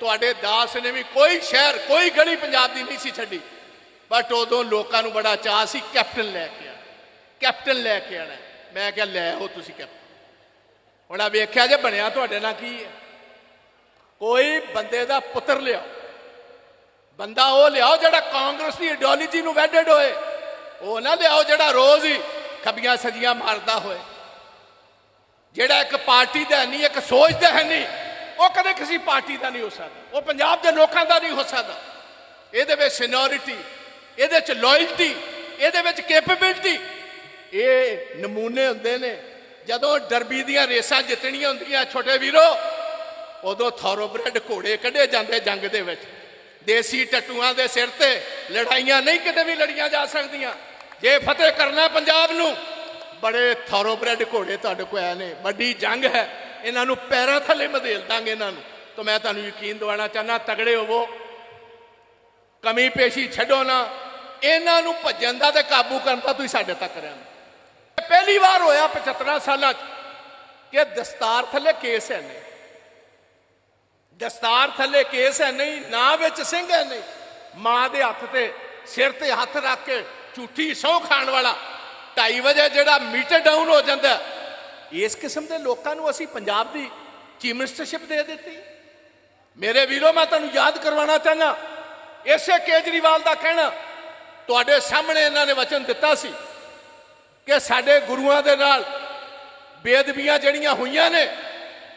ਤੁਹਾਡੇ ਦਾਸ ਨੇ ਵੀ ਕੋਈ ਸ਼ਹਿਰ, ਕੋਈ ਗਲੀ ਪੰਜਾਬ ਦੀ ਨਹੀਂ ਸੀ ਛੱਡੀ। ਬਟ ਉਦੋਂ ਲੋਕਾਂ ਨੂੰ ਬੜਾ ਚਾਹ ਸੀ, ਕੈਪਟਨ ਲੈ ਕੇ ਆ ਕੈਪਟਨ ਲੈ ਕੇ ਆਣਾ ਮੈਂ ਕਿਹਾ, ਲੈ ਆਓ ਤੁਸੀਂ ਕੈਪਟਨ। ਹੁਣ ਆ ਵੇਖਿਆ ਜੇ ਬਣਿਆ ਤੁਹਾਡੇ ਨਾਲ ਕੀ ਹੈ। ਕੋਈ ਬੰਦੇ ਦਾ ਪੁੱਤਰ ਲਿਆਓ। ਬੰਦਾ ਉਹ ਲਿਆਓ ਜਿਹੜਾ ਕਾਂਗਰਸ ਦੀ ਆਈਡੀਓਲੋਜੀ ਨੂੰ ਵੈਡਡ ਹੋਏ। ਉਹ ਨਾ ਲਿਆਓ ਜਿਹੜਾ ਰੋਜ਼ ਹੀ ਖੱਬੀਆਂ ਸਜੀਆਂ ਮਾਰਦਾ ਹੋਏ। ਜਿਹੜਾ ਇੱਕ ਪਾਰਟੀ ਦਾ ਨਹੀਂ, ਇੱਕ ਸੋਚ ਦਾ ਹੈ ਨਹੀਂ। ਉਹ ਕਦੇ ਕਿਸੇ ਪਾਰਟੀ ਦਾ ਨਹੀਂ ਹੋ ਸਕਦਾ। ਉਹ ਪੰਜਾਬ ਦੇ ਲੋਕਾਂ ਦਾ ਨਹੀਂ ਹੋ ਸਕਦਾ। ਇਹਦੇ ਵਿੱਚ ਸੀਨੀਅਰਿਟੀ ਇਹਦੇ ਵਿੱਚ ਲਾਇਲਟੀ ਇਹਦੇ ਵਿੱਚ ਕੈਪੇਬਿਲਿਟੀ ਇਹ ਨਮੂਨੇ ਹੁੰਦੇ ਨੇ। ਜਦੋਂ ਡਰਬੀ ਦੀਆਂ ਰੇਸਾਂ ਜਿੱਤਣੀਆਂ ਹੁੰਦੀਆਂ, ਛੋਟੇ ਵੀਰੋ, ਉਦੋਂ ਥੋਰੋਬ੍ਰੈਡ ਘੋੜੇ ਕੱਢੇ ਜਾਂਦੇ ਜੰਗ ਦੇ ਵਿੱਚ। ਦੇਸੀ ਟੱਟੂਆਂ ਦੇ ਸਿਰ ਤੇ ਲੜਾਈਆਂ ਨਹੀਂ ਕਿਤੇ ਵੀ ਲੜੀਆਂ ਜਾ ਸਕਦੀਆਂ। ਜੇ ਫਤਿਹ ਕਰਨਾ ਪੰਜਾਬ ਨੂੰ, ਬੜੇ ਥੋਰੋਬ੍ਰੈਡ ਘੋੜੇ ਤੁਹਾਡੇ ਕੋਲ ਆਏ ਨੇ। ਵੱਡੀ ਜੰਗ ਹੈ। ਇਹਨਾਂ ਨੂੰ ਪੈਰਾਂ ਥੱਲੇ ਮਧੇਲ ਦਾਂਗੇ ਇਹਨਾਂ ਨੂੰ। ਤਾਂ ਮੈਂ ਤੁਹਾਨੂੰ ਯਕੀਨ ਦਿਵਾਉਣਾ ਚਾਹਨਾ ਤਗੜੇ ਹੋਵੋ। ਕਮੀ ਪੇਸ਼ੀ ਛੱਡੋ ਨਾ। ਇਹਨਾਂ ਨੂੰ ਭੱਜਣ ਦਾ ਤੇ ਕਾਬੂ ਕਰਨ ਦਾ ਤੁਸੀਂ ਸਾਡੇ ਤੱਕ ਰਹਿਣਾ ਪਹਿਲੀ ਵਾਰ ਹੋਇਆ 75 ਸਾਲਾਂ 'ਚ ਕਿ ਦਸਤਾਰ ਥੱਲੇ ਕੇਸ ਹੈ ਨਹੀਂ। ਦਸਤਾਰ ਥੱਲੇ ਕੇਸ ਹੈ ਨਹੀਂ, ਨਾ ਵਿੱਚ ਸਿੰਘ ਹੈ ਨਹੀਂ। ਮਾਂ ਦੇ ਹੱਥ ਤੇ, ਸਿਰ ਤੇ ਹੱਥ ਰੱਖ ਕੇ ਝੂਠੀ ਸਹੁੰ ਖਾਣ ਵਾਲਾ। 2:30 ਵਜੇ ਜਿਹੜਾ ਮੀਟਰ ਡਾਊਨ ਹੋ ਜਾਂਦਾ ਇਸ ਕਿਸਮ ਦੇ ਲੋਕਾਂ ਨੂੰ ਅਸੀਂ ਪੰਜਾਬ ਦੀ ਚੀਫ ਮਿਨਿਸਟਰਸ਼ਿਪ ਦੇ ਦਿੱਤੀ। ਮੇਰੇ ਵੀਰੋ, ਮੈਂ ਤੁਹਾਨੂੰ ਯਾਦ ਕਰਵਾਉਣਾ ਚਾਹੁੰਦਾ। ਇਸੇ ਕੇਜਰੀਵਾਲ ਦਾ ਕਹਿਣਾ, ਤੁਹਾਡੇ ਸਾਹਮਣੇ ਇਹਨਾਂ ਨੇ ਵਚਨ ਦਿੱਤਾ ਸੀ ਕਿ ਸਾਡੇ ਗੁਰੂਆਂ ਦੇ ਨਾਲ ਬੇਦਬੀਆਂ ਜਿਹੜੀਆਂ ਹੋਈਆਂ ਨੇ,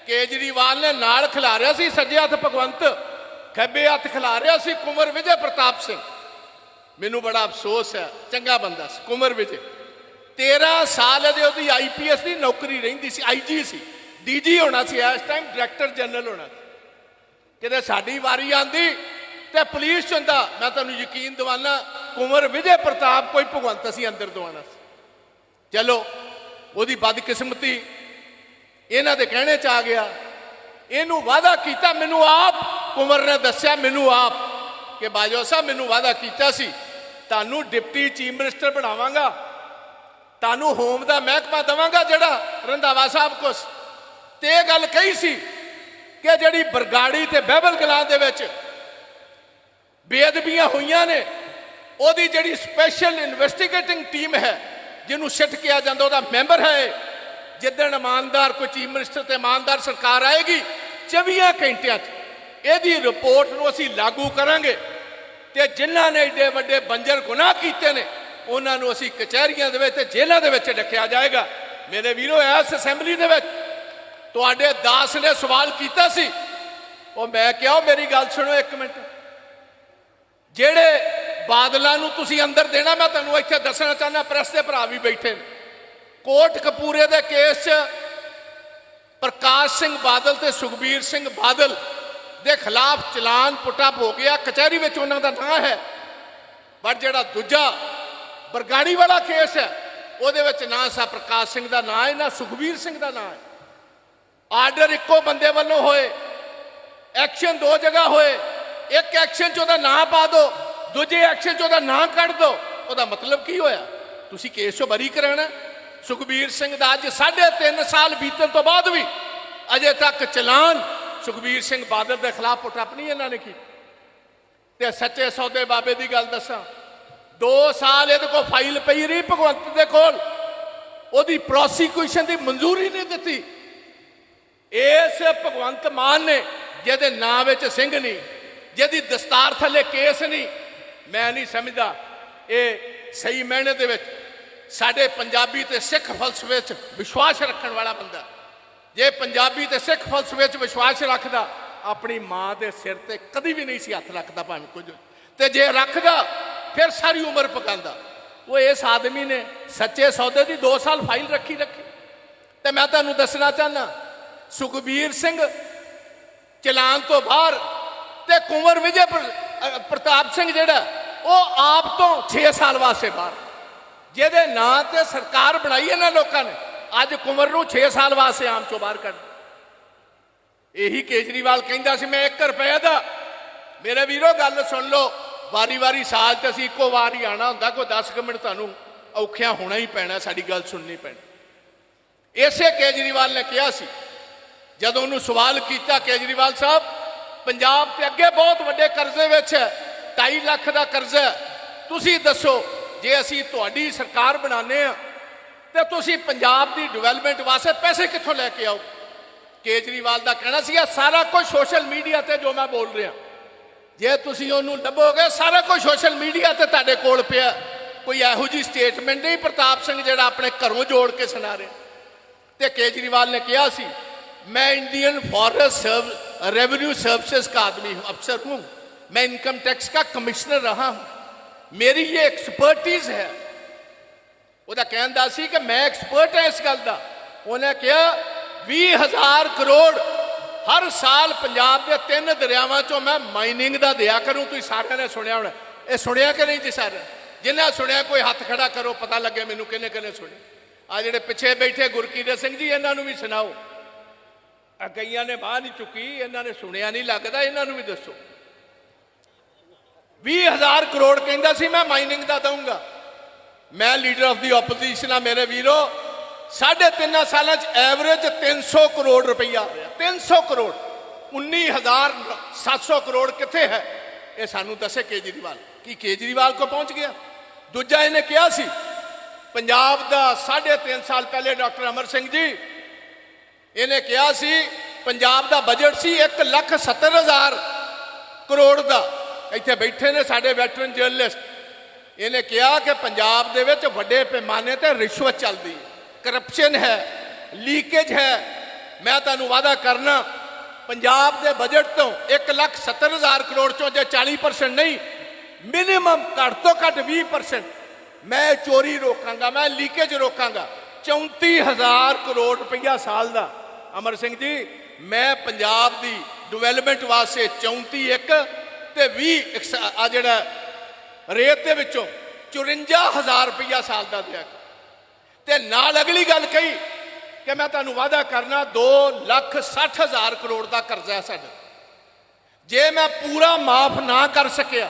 ਕੇਜਰੀਵਾਲ ਨੇ ਨਾਲ ਖਿਲਾਰਿਆ ਸੀ, ਸੱਜੇ ਹੱਥ ਭਗਵੰਤ, ਖੱਬੇ ਹੱਥ ਖਿਲਾਰਿਆ ਸੀ ਕੁਮਰ ਵਿਜੇ ਪ੍ਰਤਾਪ ਸਿੰਘ। ਮੈਨੂੰ ਬੜਾ ਅਫਸੋਸ ਹੈ, ਚੰਗਾ ਬੰਦਾ ਸੀ, ਕੁਮਰ ਵਿਜੇ। 13 ਸਾਲ ਇਹਦੇ ਉਹਦੀ ਆਈਪੀਐਸ ਦੀ ਨੌਕਰੀ ਰਹਿੰਦੀ ਸੀ ਆਈਜੀ ਸੀ ਡੀਜੀ ਹੋਣਾ ਸੀ, ਇਸ ਟਾਈਮ ਡਾਇਰੈਕਟਰ ਜਨਰਲ ਹੋਣਾ ਸੀ। ਕਿਤੇ ਸਾਡੀ ਵਾਰੀ ਆਂਦੀ ਤੇ ਪੁਲਿਸ ਚ ਹੁੰਦਾ ਮੈਂ ਤੁਹਾਨੂੰ ਯਕੀਨ ਦਿਵਾਨਾ ਕੁਮਰ ਵਿਜੇ ਪ੍ਰਤਾਪ ਕੋਈ ਭਗਵੰਤ ਸੀ ਅੰਦਰ ਦਵਾਣਾ ਸੀ। ਚਲੋ, ਉਹਦੀ ਬਦਕਿਸਮਤੀ ਇਹਨਾਂ ਦੇ ਕਹਿਣੇ ਚ ਆ ਗਿਆ। ਇਹਨੂੰ ਵਾਅਦਾ ਕੀਤਾ, ਮੈਨੂੰ ਆਪ ਕੁਮਰ ਨੇ ਦੱਸਿਆ, ਮੈਨੂੰ ਆਪ ਕਿ ਬਾਜਵਾ ਸਾਹਿਬ, ਮੈਨੂੰ ਵਾਅਦਾ ਕੀਤਾ ਸੀ, ਤੁਹਾਨੂੰ ਡਿਪਟੀ ਚੀਫ ਮਿਨਿਸਟਰ ਬਣਾਵਾਂਗਾ। ਤੁਹਾਨੂੰ ਹੋਮ ਦਾ ਮਹਿਕਮਾ ਦਵਾਂਗਾ ਜਿਹੜਾ ਰੰਧਾਵਾ ਸਾਹਿਬ ਕੋਸ ਤੇ ਇਹ ਗੱਲ ਕਹੀ ਸੀ ਕਿ ਜਿਹੜੀ ਬਰਗਾੜੀ ਤੇ ਬਹਿਬਲ ਕਲਾਂ ਦੇ ਵਿੱਚ ਬੇਅਦਬੀਆਂ ਹੋਈਆਂ ਨੇ, ਉਹਦੀ ਜਿਹੜੀ ਸਪੈਸ਼ਲ ਇਨਵੈਸਟੀਗੇਟਿੰਗ ਟੀਮ ਹੈ, ਜਿਹਨੂੰ ਸਿੱਟ ਕਿਹਾ ਜਾਂਦਾ, ਉਹਦਾ ਮੈਂਬਰ ਹੈ ਇਹ। ਜਿੱਦਣ ਇਮਾਨਦਾਰ, ਕੋਈ ਚੀਫ ਮਿਨਿਸਟਰ ਤੇ ਇਮਾਨਦਾਰ ਸਰਕਾਰ ਆਏਗੀ 24 ਘੰਟਿਆਂ 'ਚ, ਇਹਦੀ ਰਿਪੋਰਟ ਨੂੰ ਅਸੀਂ ਲਾਗੂ ਕਰਾਂਗੇ ਤੇ ਜਿਨ੍ਹਾਂ ਨੇ ਏਡੇ ਵੱਡੇ ਬੰਜਰ ਗੁਨਾਹ ਕੀਤੇ ਨੇ ਉਹਨਾਂ ਨੂੰ ਅਸੀਂ ਕਚਹਿਰੀਆਂ ਦੇ ਵਿੱਚ ਤੇ ਜੇਲ੍ਹਾਂ ਦੇ ਵਿੱਚ ਡੱਕਿਆ ਜਾਏਗਾ। ਮੇਰੇ ਵੀਰੋ, ਇਸ ਅਸੈਂਬਲੀ ਦੇ ਵਿੱਚ ਤੁਹਾਡੇ ਦਾਸ ਨੇ ਸਵਾਲ ਕੀਤਾ ਸੀ। ਉਹ ਮੈਂ ਕਿਹਾ ਮੇਰੀ ਗੱਲ ਸੁਣੋ ਇੱਕ ਮਿੰਟ। ਜਿਹੜੇ ਬਾਦਲਾਂ ਨੂੰ ਤੁਸੀਂ ਅੰਦਰ ਦੇਣਾ, ਮੈਂ ਤੁਹਾਨੂੰ ਇੱਥੇ ਦੱਸਣਾ ਚਾਹੁੰਦਾ, ਪ੍ਰੈਸ ਦੇ ਭਰਾ ਵੀ ਬੈਠੇ ਨੇ। ਕੋਟ ਕਪੂਰੇ ਦੇ ਕੇਸ 'ਚ ਪ੍ਰਕਾਸ਼ ਸਿੰਘ ਬਾਦਲ ਤੇ ਸੁਖਬੀਰ ਸਿੰਘ ਬਾਦਲ ਦੇ ਖਿਲਾਫ ਚਲਾਨ ਪੁੱਟਾ ਹੋ ਗਿਆ। ਕਚਹਿਰੀ ਵਿੱਚ ਉਹਨਾਂ ਦਾ ਨਾਂ ਹੈ। ਪਰ ਜਿਹੜਾ ਦੂਜਾ ਬਰਗਾੜੀ ਵਾਲਾ ਕੇਸ ਹੈ। ਉਹਦੇ ਵਿੱਚ ਨਾ ਸਾ ਪ੍ਰਕਾਸ਼ ਸਿੰਘ ਦਾ ਨਾਂ ਹੈ, ਨਾ ਸੁਖਬੀਰ ਸਿੰਘ ਦਾ ਨਾਂ ਹੈ। ਆਰਡਰ ਇੱਕੋ ਬੰਦੇ ਵੱਲੋਂ ਹੋਏ। ਐਕਸ਼ਨ ਦੋ ਜਗ੍ਹਾ ਹੋਏ। ਇੱਕ ਐਕਸ਼ਨ 'ਚ ਉਹਦਾ ਨਾਂ ਪਾ ਦਿਓ ਦੂਜੇ ਐਕਸ਼ਨ 'ਚ ਉਹਦਾ ਨਾਂ ਕੱਢ ਦਿਓ ਉਹਦਾ ਮਤਲਬ ਕੀ ਹੋਇਆ? ਤੁਸੀਂ ਕੇਸ 'ਚੋਂ ਬਰੀ ਕਰਾਣਾ ਸੁਖਬੀਰ ਸਿੰਘ ਦਾ ਅੱਜ 3.5 ਸਾਲ ਬੀਤਣ ਤੋਂ ਬਾਅਦ ਵੀ ਅਜੇ ਤੱਕ ਚਲਾਨ ਸੁਖਬੀਰ ਸਿੰਘ ਬਾਦਲ ਦੇ ਖਿਲਾਫ ਪੁੱਟਅਪ ਨਹੀਂ ਇਹਨਾਂ ਨੇ ਕੀਤੀ। ਤੇ ਸੱਚੇ ਸੌਦੇ ਬਾਬੇ ਦੀ ਗੱਲ ਦੱਸਾਂ। 2 ਸਾਲ ਇਹਦੇ ਕੋਲ ਫਾਈਲ ਪਈ ਰਹੀ, ਭਗਵੰਤ ਦੇ ਕੋਲ। ਉਹਦੀ ਪ੍ਰੋਸੀਕਿਊਸ਼ਨ ਦੀ ਮਨਜ਼ੂਰੀ ਨਹੀਂ ਦਿੱਤੀ। ਇਸ ਭਗਵੰਤ ਮਾਨ ਨੇ, ਜਿਹਦੇ ਨਾਂ ਵਿੱਚ ਸਿੰਘ ਨਹੀਂ, ਜਿਹਦੀ ਦਸਤਾਰ ਥੱਲੇ ਕੇਸ ਨਹੀਂ, ਮੈਂ ਨਹੀਂ ਸਮਝਦਾ ਇਹ ਸਹੀ ਮਾਇਨੇ ਦੇ ਵਿੱਚ ਸਾਡੇ ਪੰਜਾਬੀ ਤੇ ਸਿੱਖ ਫਲਸਫੇ 'ਚ ਵਿਸ਼ਵਾਸ ਰੱਖਣ ਵਾਲਾ ਬੰਦਾ ਜੇ ਪੰਜਾਬੀ ਤੇ ਸਿੱਖ ਫਲਸਫੇ 'ਚ ਵਿਸ਼ਵਾਸ ਰੱਖਦਾ, ਆਪਣੀ ਮਾਂ ਦੇ ਸਿਰ ਤੇ ਕਦੀ ਵੀ ਨਹੀਂ ਸੀ ਹੱਥ ਰੱਖਦਾ ਭਾਵੇਂ ਕੁਝ। ਤੇ ਜੇ ਰੱਖਦਾ ਫਿਰ ਸਾਰੀ ਉਮਰ ਪਕਾਂਦਾ ਉਹ ਇਸ ਆਦਮੀ ਨੇ ਸੱਚੇ ਸੌਦੇ ਦੀ 2 ਸਾਲ ਫਾਈਲ ਰੱਖੀ ਰੱਖੀ। ਤੇ ਮੈਂ ਤੁਹਾਨੂੰ ਦੱਸਣਾ ਚਾਹਨਾ ਸੁਖਬੀਰ ਸਿੰਘ ਚਲਾਨ ਤੋਂ ਬਾਹਰ ਤੇ ਕੁੰਵਰ ਵਿਜੇ ਪ੍ਰਤਾਪ ਸਿੰਘ ਜਿਹੜਾ, ਉਹ ਆਪ ਤੋਂ 6 ਸਾਲ ਵਾਸਤੇ ਬਾਹਰ। ਜਿਹਦੇ ਨਾਂ ਤੇ ਸਰਕਾਰ ਬਣਾਈ ਇਹਨਾਂ ਲੋਕਾਂ ਨੇ, ਅੱਜ ਕੁੰਵਰ ਨੂੰ 6 ਸਾਲ ਵਾਸਤੇ ਆਮ ਚੋਂ ਬਾਹਰ ਕੱਢ ਇਹੀ ਕੇਜਰੀਵਾਲ ਕਹਿੰਦਾ ਸੀ, ਮੈਂ 1 ਰੁਪਏ ਦਾ, ਮੇਰੇ ਵੀਰੋ, ਗੱਲ ਸੁਣ ਲਓ। ਵਾਰੀ-ਵਾਰੀ ਸਾਲ ਚ ਅਸੀਂ ਇੱਕੋ ਵਾਰ ਹੀ ਆਣਾ ਹੁੰਦਾ, ਕੋਈ 10 ਕੁ ਮਿੰਟ ਤੁਹਾਨੂੰ ਔਖਿਆ ਹੋਣਾ ਹੀ ਪੈਣਾ, ਸਾਡੀ ਗੱਲ ਸੁਣਨੀ ਪੈਣੀ। ਇਸੇ ਕੇਜਰੀਵਾਲ ਨੇ ਕਿਹਾ ਸੀ, ਜਦੋਂ ਉਹਨੂੰ ਸਵਾਲ ਕੀਤਾ, ਕੇਜਰੀਵਾਲ ਸਾਹਿਬ, ਪੰਜਾਬ ਤੇ ਅੱਗੇ ਬਹੁਤ ਵੱਡੇ ਕਰਜ਼ੇ ਵਿੱਚ ਹੈ 2.5 ਲੱਖ ਦਾ ਕਰਜ਼ਾ ਤੁਸੀਂ ਦੱਸੋ, ਜੇ ਅਸੀਂ ਤੁਹਾਡੀ ਸਰਕਾਰ ਬਣਾਉਂਦੇ ਆ ਤੇ ਤੁਸੀਂ ਪੰਜਾਬ ਦੀ ਡਿਵੈਲਪਮੈਂਟ ਵਾਸਤੇ ਪੈਸੇ ਕਿੱਥੋਂ ਲੈ ਕੇ ਆਓ? ਕੇਜਰੀਵਾਲ ਦਾ ਕਹਿਣਾ ਸੀਗਾ ਸਾਰਾ ਕੁਝ ਸੋਸ਼ਲ ਮੀਡੀਆ ਤੇ ਜੋ ਮੈਂ ਬੋਲ ਰਿਹਾ। ਜੇ ਤੁਸੀਂ ਉਹਨੂੰ ਲੱਭੋਗੇ ਸਾਰਾ ਕੁਝ ਸੋਸ਼ਲ ਮੀਡੀਆ ਤੇ ਤੁਹਾਡੇ ਕੋਲ ਪਿਆ ਕੋਈ ਇਹੋ ਜੀ ਸਟੇਟਮੈਂਟ ਨਹੀਂ ਪ੍ਰਤਾਪ ਸਿੰਘ ਜਿਹੜਾ ਆਪਣੇ ਘਰੋਂ ਜੋੜ ਕੇ ਸੁਣਾ ਰਿਹਾ ਤੇ ਕੇਜਰੀਵਾਲ ਨੇ ਕਿਹਾ ਸੀ मैं इंडियन फॉरेस्ट रेवेन्यू सर्विसेज का आदमी हूं अफसर हूं मैं इनकम टैक्स का कमिश्नर रहा हूं मेरी ये एक्सपर्टीज है ਉਹਦਾ ਕਹਿਣ ਦਾ ਸੀ ਕਿ ਮੈਂ ਐਕਸਪਰਟ ਹਾਂ ਇਸ ਗੱਲ ਦਾ ਉਹਨੇ ਕਿਹਾ 20000 ਕਰੋੜ ਹਰ ਸਾਲ ਪੰਜਾਬ ਦੇ ਤਿੰਨ ਦਰਿਆਵਾਂ ਚੋਂ ਮੈਂ ਮਾਈਨਿੰਗ ਦਾ ਦਿਆ ਕਰੂੰ। ਤੁਸੀਂ ਸਾਰਿਆਂ ਨੇ ਸੁਣਿਆ ਹੋਣਾ। ਇਹ ਸੁਣਿਆ ਕਿ ਨਹੀਂ ਜੀ ਸਾਰਿਆਂ? ਜਿਨ੍ਹਾਂ ਸੁਣਿਆ, ਕੋਈ ਹੱਥ ਖੜਾ ਕਰੋ, ਪਤਾ ਲੱਗੇ ਮੈਨੂੰ ਕਿੰਨੇ ਕਿੰਨੇ ਸੁਣਿਆ ਆ ਜਿਹੜੇ ਪਿੱਛੇ ਬੈਠੇ ਗੁਰਕੀਰਤ ਸਿੰਘ ਜੀ, ਇਹਨਾਂ ਨੂੰ ਵੀ ਸੁਣਾਓ। ਆ ਕਈਆਂ ਨੇ ਬਾਹ ਨਹੀਂ ਚੁੱਕੀ, ਇਹਨਾਂ ਨੇ ਸੁਣਿਆ ਨਹੀਂ ਲੱਗਦਾ, ਇਹਨਾਂ ਨੂੰ ਵੀ ਦੱਸੋ। 20000 ਕਰੋੜ ਕਹਿੰਦਾ ਸੀ, ਮੈਂ ਮਾਈਨਿੰਗ ਦਾ ਦਊਂਗਾ। ਮੈਂ ਲੀਡਰ ਆਫ ਦੀ ਆਪੋਜੀਸ਼ਨ ਆ ਮੇਰੇ ਵੀਰੋ। ਸਾਢੇ ਤਿੰਨਾਂ ਸਾਲਾਂ ਚ ਐਵਰੇਜ 300 ਕਰੋੜ ਰੁਪਈਆ ਆ ਰਿਹਾ 300 ਕਰੋੜ। 19700 ਕਰੋੜ ਕਿੱਥੇ ਹੈ? ਇਹ ਸਾਨੂੰ ਦੱਸੇ ਕੇਜਰੀਵਾਲ। ਕੀ ਕੇਜਰੀਵਾਲ ਕੋ ਪਹੁੰਚ ਗਿਆ? ਦੂਜਾ ਇਹਨੇ ਕਿਹਾ ਸੀ, ਪੰਜਾਬ ਦਾ ਸਾਢੇ ਤਿੰਨ ਸਾਲ ਪਹਿਲੇ ਡਾਕਟਰ ਅਮਰ ਸਿੰਘ ਜੀ, ਇਹਨੇ ਕਿਹਾ ਸੀ, ਪੰਜਾਬ ਦਾ ਬਜਟ ਸੀ 1 ਲੱਖ 70 ਹਜ਼ਾਰ ਕਰੋੜ ਦਾ। ਇੱਥੇ ਬੈਠੇ ਨੇ ਸਾਡੇ ਵੈਟਰਨ ਜਰਨਲਿਸਟ ਇਹਨੇ ਕਿਹਾ ਕਿ ਪੰਜਾਬ ਦੇ ਵਿੱਚ ਵੱਡੇ ਪੈਮਾਨੇ ਤੇ ਰਿਸ਼ਵਤ ਚੱਲਦੀ ਹੈ। ਕਰਪਸ਼ਨ ਹੈ ਲੀਕੇਜ ਹੈ ਮੈਂ ਤੁਹਾਨੂੰ ਵਾਅਦਾ ਕਰਨਾ ਪੰਜਾਬ ਦੇ ਬਜਟ ਤੋਂ 1 ਲੱਖ 70 ਹਜ਼ਾਰ ਕਰੋੜ ਚੋਂ ਜੇ 40% ਨਹੀਂ ਮਿਨੀਮਮ ਘੱਟ ਤੋਂ ਘੱਟ 20% ਮੈਂ ਚੋਰੀ ਰੋਕਾਂਗਾ ਮੈਂ ਲੀਕੇਜ ਰੋਕਾਂਗਾ 34000 ਕਰੋੜ ਰੁਪਈਆ ਸਾਲ ਦਾ ਅਮਰ ਸਿੰਘ ਜੀ ਮੈਂ ਪੰਜਾਬ ਦੀ ਡਿਵੈਲਪਮੈਂਟ ਵਾਸਤੇ 34 ਇੱਕ ਤੇ 20 ਆ ਜਿਹੜਾ ਰੇਤ ਦੇ ਵਿੱਚੋਂ 54000 ਰੁਪਈਆ ਸਾਲ ਦਾ ਦਿਆ ਤੇ ਨਾਲ ਅਗਲੀ ਗੱਲ ਕਹੀ ਕਿ ਮੈਂ ਤੁਹਾਨੂੰ ਵਾਅਦਾ ਕਰਨਾ 2 ਲੱਖ 60 ਹਜ਼ਾਰ ਕਰੋੜ ਦਾ ਕਰਜ਼ਾ ਹੈ ਸਾਡਾ। ਜੇ ਮੈਂ ਪੂਰਾ ਮਾਫ ਨਾ ਕਰ ਸਕਿਆ,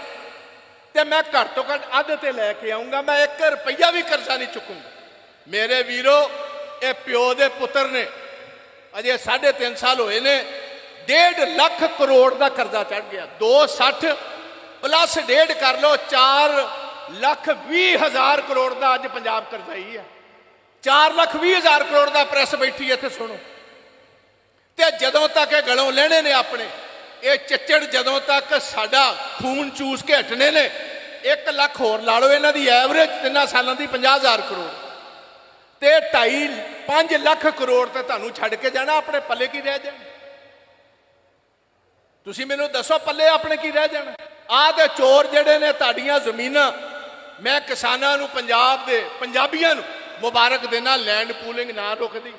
ਤੇ ਮੈਂ ਘੱਟ ਤੋਂ ਘੱਟ ਅੱਧ ਤੇ ਲੈ ਕੇ ਆਉਂਗਾ ਮੈਂ 1 ਰੁਪਈਆ ਵੀ ਕਰਜ਼ਾ ਨਹੀਂ ਚੁੱਕੂੰਗਾ। ਮੇਰੇ ਵੀਰੋ, ਇਹ ਪਿਓ ਦੇ ਪੁੱਤਰ ਨੇ, ਅਜੇ 3.5 ਸਾਲ ਹੋਏ ਨੇ 1.5 ਲੱਖ ਕਰੋੜ ਦਾ ਕਰਜ਼ਾ ਚੜ ਗਿਆ। 260 ਪਲੱਸ 1.5 ਕਰ ਲਓ 4 ਲੱਖ 20 ਹਜ਼ਾਰ ਕਰੋੜ ਦਾ ਅੱਜ ਪੰਜਾਬ ਕਰਜ਼ਾਈ ਹੈ। 4 ਲੱਖ 20 ਹਜ਼ਾਰ ਕਰੋੜ ਦਾ ਪ੍ਰੈਸ ਬੈਠੀ ਇੱਥੇ, ਸੁਣੋ। ਤੇ ਜਦੋਂ ਤੱਕ ਇਹ ਗਲੋਂ ਲੈਣੇ ਨੇ ਆਪਣੇ, ਇਹ ਚੱਚੜ ਜਦੋਂ ਤੱਕ ਸਾਡਾ ਖੂਨ ਚੂਸ ਕੇ ਹਟਣੇ ਨੇ 1 ਲੱਖ ਹੋਰ ਲਾ ਲਓ ਇਹਨਾਂ ਦੀ ਐਵਰੇਜ ਤਿੰਨਾਂ ਸਾਲਾਂ ਦੀ 50000 ਕਰੋੜ। ਤੇ 2.5 5 ਲੱਖ ਕਰੋੜ ਤੇ ਤੁਹਾਨੂੰ ਛੱਡ ਕੇ ਜਾਣਾ, ਆਪਣੇ ਪੱਲੇ ਕੀ ਰਹਿ ਜਾਣਾ? ਤੁਸੀਂ ਮੈਨੂੰ ਦੱਸੋ ਪੱਲੇ ਆਪਣੇ ਕੀ ਰਹਿ ਜਾਣਾ? ਆਹ ਤੇ ਚੋਰ ਜਿਹੜੇ ਨੇ ਤੁਹਾਡੀਆਂ ਜ਼ਮੀਨਾਂ, ਮੈਂ ਕਿਸਾਨਾਂ ਨੂੰ, ਪੰਜਾਬ ਦੇ ਪੰਜਾਬੀਆਂ ਨੂੰ ਮੁਬਾਰਕ ਦੇਣਾ ਲੈਂਡ ਪੂਲਿੰਗ ਨਾ ਰੁਕਦੀ।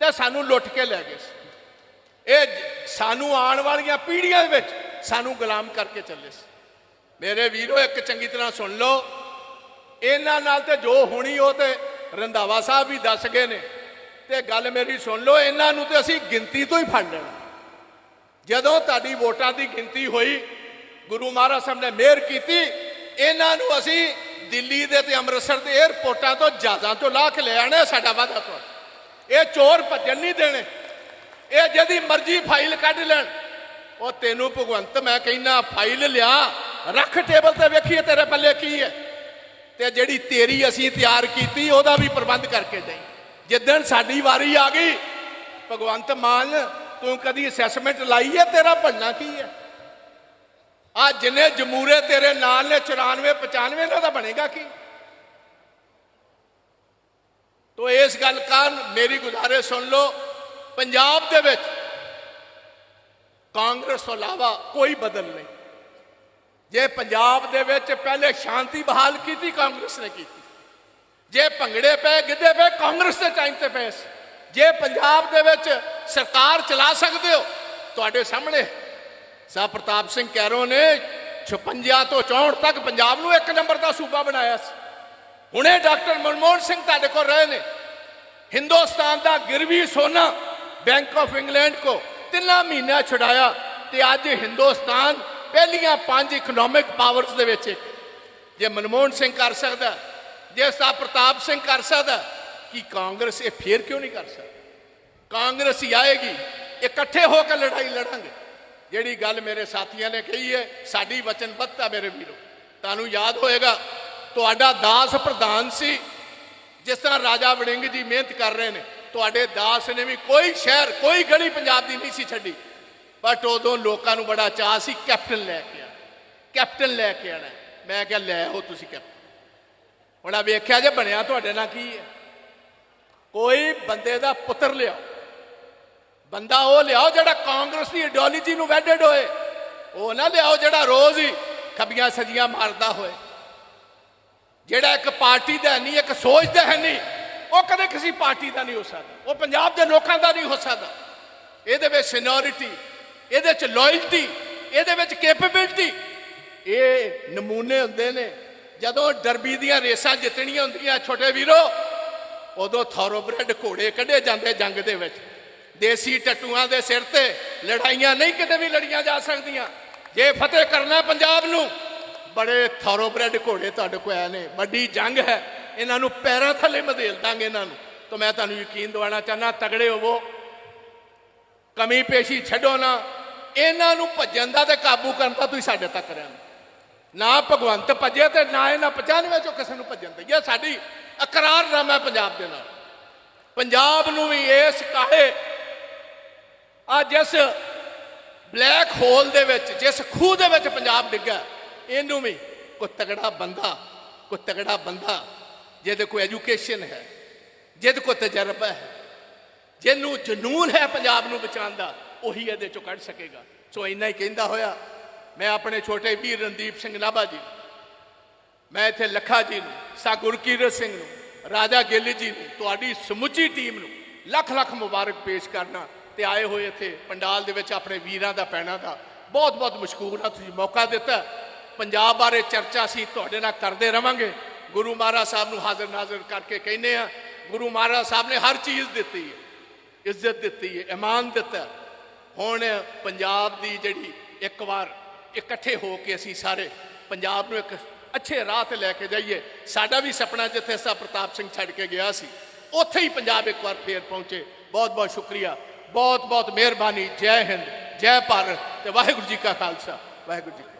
ਤੇ ਸਾਨੂੰ ਲੁੱਟ ਕੇ ਲੈ ਗਏ ਸੀ। ਇਹ ਸਾਨੂੰ ਆਉਣ ਵਾਲੀਆਂ ਪੀੜ੍ਹੀਆਂ ਦੇ ਵਿੱਚ ਸਾਨੂੰ ਗੁਲਾਮ ਕਰਕੇ ਚੱਲੇ ਸੀ। ਮੇਰੇ ਵੀਰੋ, ਇੱਕ ਚੰਗੀ ਤਰ੍ਹਾਂ ਸੁਣ ਲਓ। ਇਹਨਾਂ ਨਾਲ ਤੇ ਜੋ ਹੋਣੀ, ਉਹ ਤੇ ਰੰਧਾਵਾ ਸਾਹਿਬ ਵੀ ਦੱਸ ਗਏ ਨੇ। ਤੇ ਗੱਲ ਮੇਰੀ ਸੁਣ ਲਓ, ਇਹਨਾਂ ਨੂੰ ਤੇ ਅਸੀਂ ਗਿਣਤੀ ਤੋਂ ਹੀ ਫੜ ਲੈਣਾ। ਜਦੋਂ ਤੁਹਾਡੀ ਵੋਟਾਂ ਦੀ ਗਿਣਤੀ ਹੋਈ, ਗੁਰੂ ਮਹਾਰਾਜ ਸਾਹਿਬ ਨੇ ਮਿਹਰ ਕੀਤੀ, ਇਹਨਾਂ ਨੂੰ ਅਸੀਂ ਦਿੱਲੀ ਦੇ ਤੇ ਅੰਮ੍ਰਿਤਸਰ ਦੇ 에ਅਰਪੋਰਟਾਂ ਤੋਂ ਜਹਾਜ਼ਾਂ ਤੋਂ ਲਾ ਕੇ ਲੈ ਆਣਾ ਸਾਡਾ ਵਾਅਦਾ ਤੋਂ ਇਹ ਚੋਰ ਭੱਜਣ ਨਹੀਂ ਦੇਣੇ। ਇਹ ਜਿਹਦੀ ਮਰਜ਼ੀ ਫਾਈਲ ਕੱਢ ਲੈਣ। ਉਹ ਤੈਨੂੰ ਭਗਵੰਤ, ਮੈਂ ਕਹਿੰਦਾ, ਫਾਈਲ ਲਿਆ। ਰੱਖ ਟੇਬਲ ਤੇ ਵੇਖੀਏ ਤੇਰੇ ਪੱਲੇ ਕੀ ਹੈ। ਤੇ ਜਿਹੜੀ ਤੇਰੀ ਅਸੀਂ ਤਿਆਰ ਕੀਤੀ, ਉਹਦਾ ਵੀ ਪ੍ਰਬੰਧ ਕਰਕੇ ਦੇਈ। ਜਿੱਦਣ ਸਾਡੀ ਵਾਰੀ ਆ ਗਈ, ਭਗਵੰਤ ਮਾਨ, ਤੂੰ ਕਦੀ ਅਸੈਸਮੈਂਟ ਲਾਈ ਹੈ? ਤੇਰਾ ਬਣਨਾ ਕੀ ਹੈ? ਆ ਜਿੰਨੇ ਜਮੂਰੇ ਤੇਰੇ ਨਾਲ ਨੇ 94 95 ਇਹਨਾਂ ਦਾ ਬਣੇਗਾ ਕੀ? ਤੋ ਇਸ ਗੱਲ ਕਾਰਨ ਮੇਰੀ ਗੁਜ਼ਾਰਿਸ਼ ਸੁਣ ਲਓ, ਪੰਜਾਬ ਦੇ ਵਿੱਚ ਕਾਂਗਰਸ ਤੋਂ ਇਲਾਵਾ ਕੋਈ ਬਦਲ ਨਹੀਂ। ਜੇ ਪੰਜਾਬ ਦੇ ਵਿੱਚ ਪਹਿਲੇ ਸ਼ਾਂਤੀ ਬਹਾਲ ਕੀਤੀ, ਕਾਂਗਰਸ ਨੇ ਕੀਤੀ। ਜੇ ਭੰਗੜੇ ਪਏ, ਗਿੱਧੇ ਪਏ, ਕਾਂਗਰਸ ਦੇ ਟਾਈਮ ਤੇ ਪਏ ਸੀ। ਜੇ ਪੰਜਾਬ ਦੇ ਵਿੱਚ ਸਰਕਾਰ ਚਲਾ ਸਕਦੇ ਹੋ, ਤੁਹਾਡੇ ਸਾਹਮਣੇ ਸਾਹ ਪ੍ਰਤਾਪ ਸਿੰਘ ਕੈਰੋ ਨੇ 56 ਤੋਂ 64 ਤੱਕ ਪੰਜਾਬ ਨੂੰ ਇੱਕ ਨੰਬਰ ਦਾ ਸੂਬਾ ਬਣਾਇਆ ਸੀ। ਹੁਣੇ ਡਾਕਟਰ ਮਨਮੋਹਨ ਸਿੰਘ ਤੁਹਾਡੇ ਕੋਲ ਰਹੇ ਨੇ। ਹਿੰਦੁਸਤਾਨ ਦਾ ਗਿਰਵੀ ਸੋਨਾ ਬੈਂਕ ਆਫ ਇੰਗਲੈਂਡ ਕੋ ਤਿੰਨਾਂ ਮਹੀਨਿਆਂ ਛੁਡਾਇਆ ਤੇ ਅੱਜ ਹਿੰਦੁਸਤਾਨ ਪਹਿਲੀਆਂ ਪੰਜ ਇਕਨੋਮਿਕ ਪਾਵਰਸ ਦੇ ਵਿੱਚ ਇੱਕ। ਜੇ ਮਨਮੋਹਨ ਸਿੰਘ ਕਰ ਸਕਦਾ, ਜੇ ਸਾਹ ਪ੍ਰਤਾਪ ਸਿੰਘ ਕਰ ਸਕਦਾ, ਕਿ ਕਾਂਗਰਸ ਇਹ ਫੇਰ ਕਿਉਂ ਨਹੀਂ ਕਰ ਸਕਦਾ? ਕਾਂਗਰਸ ਹੀ ਆਏਗੀ, ਇਕੱਠੇ ਹੋ ਕੇ ਲੜਾਈ ਲੜਾਂਗੇ। ਜਿਹੜੀ ਗੱਲ ਮੇਰੇ ਸਾਥੀਆਂ ਨੇ ਕਹੀ ਹੈ, ਸਾਡੀ ਵਚਨਬੱਧਤਾ ਮੇਰੇ ਵੀਰੋ। ਤੁਹਾਨੂੰ ਯਾਦ ਹੋਏਗਾ, ਤੁਹਾਡਾ ਦਾਸ ਪ੍ਰਧਾਨ ਸੀ, ਜਿਸ ਤਰ੍ਹਾਂ ਰਾਜਾ ਵੜਿੰਗ ਜੀ ਮਿਹਨਤ ਕਰ ਰਹੇ ਨੇ, ਤੁਹਾਡੇ ਦਾਸ ਨੇ ਵੀ ਕੋਈ ਸ਼ਹਿਰ, ਕੋਈ ਗਲੀ ਪੰਜਾਬ ਦੀ ਨਹੀਂ ਸੀ ਛੱਡੀ। ਬਟ ਉਦੋਂ ਲੋਕਾਂ ਨੂੰ ਬੜਾ ਚਾਹ ਸੀ, ਕੈਪਟਨ ਲੈ ਕੇ ਆ ਕੈਪਟਨ ਲੈ ਕੇ ਆਣਾ। ਮੈਂ ਕਿਹਾ, ਲੈ ਆਓ ਤੁਸੀਂ ਕੈਪਟਨ। ਹੁਣ ਆ ਵੇਖਿਆ ਜੇ ਬਣਿਆ ਤੁਹਾਡੇ ਨਾਲ ਕੀ ਹੈ। ਕੋਈ ਬੰਦੇ ਦਾ ਪੁੱਤਰ ਲਿਆਓ। ਬੰਦਾ ਉਹ ਲਿਆਓ ਜਿਹੜਾ ਕਾਂਗਰਸ ਦੀ ਆਈਡੀਓਲੋਜੀ ਨੂੰ ਵੈਡਡ ਹੋਏ। ਉਹ ਨਾ ਲਿਆਓ ਜਿਹੜਾ ਰੋਜ਼ ਹੀ ਖੱਬੀਆਂ ਸਜੀਆਂ ਮਾਰਦਾ ਹੋਏ। ਜਿਹੜਾ ਇੱਕ ਪਾਰਟੀ ਦਾ ਨਹੀਂ, ਇੱਕ ਸੋਚ ਦਾ ਹੈ ਨਹੀਂ, ਉਹ ਕਦੇ ਕਿਸੇ ਪਾਰਟੀ ਦਾ ਨਹੀਂ ਹੋ ਸਕਦਾ। ਉਹ ਪੰਜਾਬ ਦੇ ਲੋਕਾਂ ਦਾ ਨਹੀਂ ਹੋ ਸਕਦਾ। ਇਹਦੇ ਵਿੱਚ ਸੀਨੀਅਰਿਟੀ ਇਹਦੇ ਵਿੱਚ ਲਾਇਲਟੀ ਇਹਦੇ ਵਿੱਚ ਕੈਪੇਬਿਲਿਟੀ ਇਹ ਨਮੂਨੇ ਹੁੰਦੇ ਨੇ। ਜਦੋਂ ਡਰਬੀ ਦੀਆਂ ਰੇਸਾਂ ਜਿੱਤਣੀਆਂ ਹੁੰਦੀਆਂ, ਛੋਟੇ ਵੀਰੋ, ਉਦੋਂ ਥੋਰੋਬ੍ਰੈਡ ਘੋੜੇ ਕੱਢੇ ਜਾਂਦੇ ਜੰਗ ਦੇ ਵਿੱਚ। ਦੇਸੀ ਟੱਟੂਆਂ ਦੇ ਸਿਰ ਤੇ ਲੜਾਈਆਂ ਨਹੀਂ ਕਿਤੇ ਵੀ ਲੜੀਆਂ ਜਾ ਸਕਦੀਆਂ। ਜੇ ਫਤਿਹ ਕਰਨਾ ਪੰਜਾਬ ਨੂੰ, ਬੜੇ ਥੋਰੋਬ੍ਰੈਡ ਘੋੜੇ ਤੁਹਾਡੇ ਕੋਲ ਆਏ ਨੇ, ਵੱਡੀ ਜੰਗ ਹੈ। ਇਹਨਾਂ ਨੂੰ ਪੈਰਾਂ ਥੱਲੇ ਮਧੇਲ ਦਾਂਗੇ ਇਹਨਾਂ ਨੂੰ। ਤਾਂ ਮੈਂ ਤੁਹਾਨੂੰ ਯਕੀਨ ਦਿਵਾਉਣਾ ਚਾਹਨਾ ਤਗੜੇ ਹੋਵੋ। ਕਮੀ ਪੇਸ਼ੀ ਛੱਡੋ ਨਾ। ਇਹਨਾਂ ਨੂੰ ਭੱਜਣ ਦਾ ਤੇ ਕਾਬੂ ਕਰਨ ਦਾ ਤੁਸੀਂ ਸਾਡੇ ਤੱਕ ਰਹਿਣਾ ਨਾ ਭਗਵੰਤ ਭੱਜੇ ਤੇ ਨਾ ਇਹਨਾਂ 95 ਚੋਂ ਕਿਸੇ ਨੂੰ ਭੱਜਣ ਦੇ ਇਹ ਸਾਡੀ ਇਕਰਾਰਨਾਮਾ ਹੈ ਪੰਜਾਬ ਦੇ ਨਾਲ। ਪੰਜਾਬ ਨੂੰ ਵੀ ਇਸ ਕਾਹੇ ਆ ਜਿਸ ਬਲੈਕ ਹੋਲ ਦੇ ਵਿੱਚ, ਜਿਸ ਖੂਹ ਦੇ ਵਿੱਚ ਪੰਜਾਬ ਡਿੱਗਾ ਇਹਨੂੰ ਵੀ ਕੋਈ ਤਗੜਾ ਬੰਦਾ, ਕੋਈ ਤਗੜਾ ਬੰਦਾ, ਜਿਹਦੇ ਕੋਈ ਐਜੂਕੇਸ਼ਨ ਹੈ, ਜਿਹਦੇ ਕੋਲ ਤਜਰਬਾ ਹੈ, ਜਿਹਨੂੰ ਜਨੂਨ ਹੈ ਪੰਜਾਬ ਨੂੰ ਬਚਾਉਣ ਦਾ, ਉਹੀ ਇਹਦੇ ਚੋਂ ਕੱਢ ਸਕੇਗਾ। ਸੋ ਇੰਨਾ ਹੀ ਕਹਿੰਦਾ ਹੋਇਆ, ਮੈਂ ਆਪਣੇ ਛੋਟੇ ਵੀਰ ਰਣਦੀਪ ਸਿੰਘ ਨਾਭਾ ਜੀ ਮੈਂ ਇੱਥੇ ਲੱਖਾ ਜੀ ਨੂੰ, ਸਾ ਗੁਰਕੀਰਤ ਸਿੰਘ ਨੂੰ, ਰਾਜਾ ਗਿੱਲ ਜੀ ਨੂੰ, ਤੁਹਾਡੀ ਸਮੁੱਚੀ ਟੀਮ ਨੂੰ ਲੱਖ ਲੱਖ ਮੁਬਾਰਕ ਪੇਸ਼ ਕਰਨਾ ਤੇ ਆਏ ਹੋਏ ਇੱਥੇ ਪੰਡਾਲ ਦੇ ਵਿੱਚ ਆਪਣੇ ਵੀਰਾਂ ਦਾ ਪੈਣਾ ਦਾ। ਬਹੁਤ ਬਹੁਤ ਮਸ਼ਕੂਰ ਹਾਂ ਤੁਸੀਂ ਮੌਕਾ ਦਿੱਤਾ। ਪੰਜਾਬ ਬਾਰੇ ਚਰਚਾ ਸੀ, ਤੁਹਾਡੇ ਨਾਲ ਕਰਦੇ ਰਵਾਂਗੇ। ਗੁਰੂ ਮਹਾਰਾਜ ਸਾਹਿਬ ਨੂੰ ਹਾਜ਼ਰ ਨਾਜ਼ਰ ਕਰਕੇ ਕਹਿੰਦੇ ਆ, ਗੁਰੂ ਮਹਾਰਾਜ ਸਾਹਿਬ ਨੇ ਹਰ ਚੀਜ਼ ਦਿੱਤੀ ਹੈ। ਇੱਜ਼ਤ ਦਿੱਤੀ ਹੈ, ਇਮਾਨ ਦਿੱਤਾ ਹੁਣ ਪੰਜਾਬ ਦੀ ਜਿਹੜੀ ਇੱਕ ਵਾਰ ਇਕੱਠੇ ਹੋ ਕੇ ਅਸੀਂ ਸਾਰੇ ਪੰਜਾਬ ਨੂੰ ਇੱਕ ਅੱਛੇ ਰਾਹ ਤੇ ਲੈ ਕੇ ਜਾਈਏ। ਸਾਡਾ ਵੀ ਸੁਪਨਾ ਜਿੱਥੇ ਸਾ ਪ੍ਰਤਾਪ ਸਿੰਘ ਛੱਡ ਕੇ ਗਿਆ ਸੀ, ਉੱਥੇ ਹੀ ਪੰਜਾਬ ਇੱਕ ਵਾਰ ਫੇਰ ਪਹੁੰਚੇ। ਬਹੁਤ ਬਹੁਤ ਸ਼ੁਕਰੀਆ। ਬਹੁਤ ਬਹੁਤ ਮਿਹਰਬਾਨੀ ਜੈ ਹਿੰਦ ਜੈ ਭਾਰਤ ਤੇ ਵਾਹਿਗੁਰੂ ਜੀ ਕਾ ਖਾਲਸਾ ਵਾਹਿਗੁਰੂ ਜੀ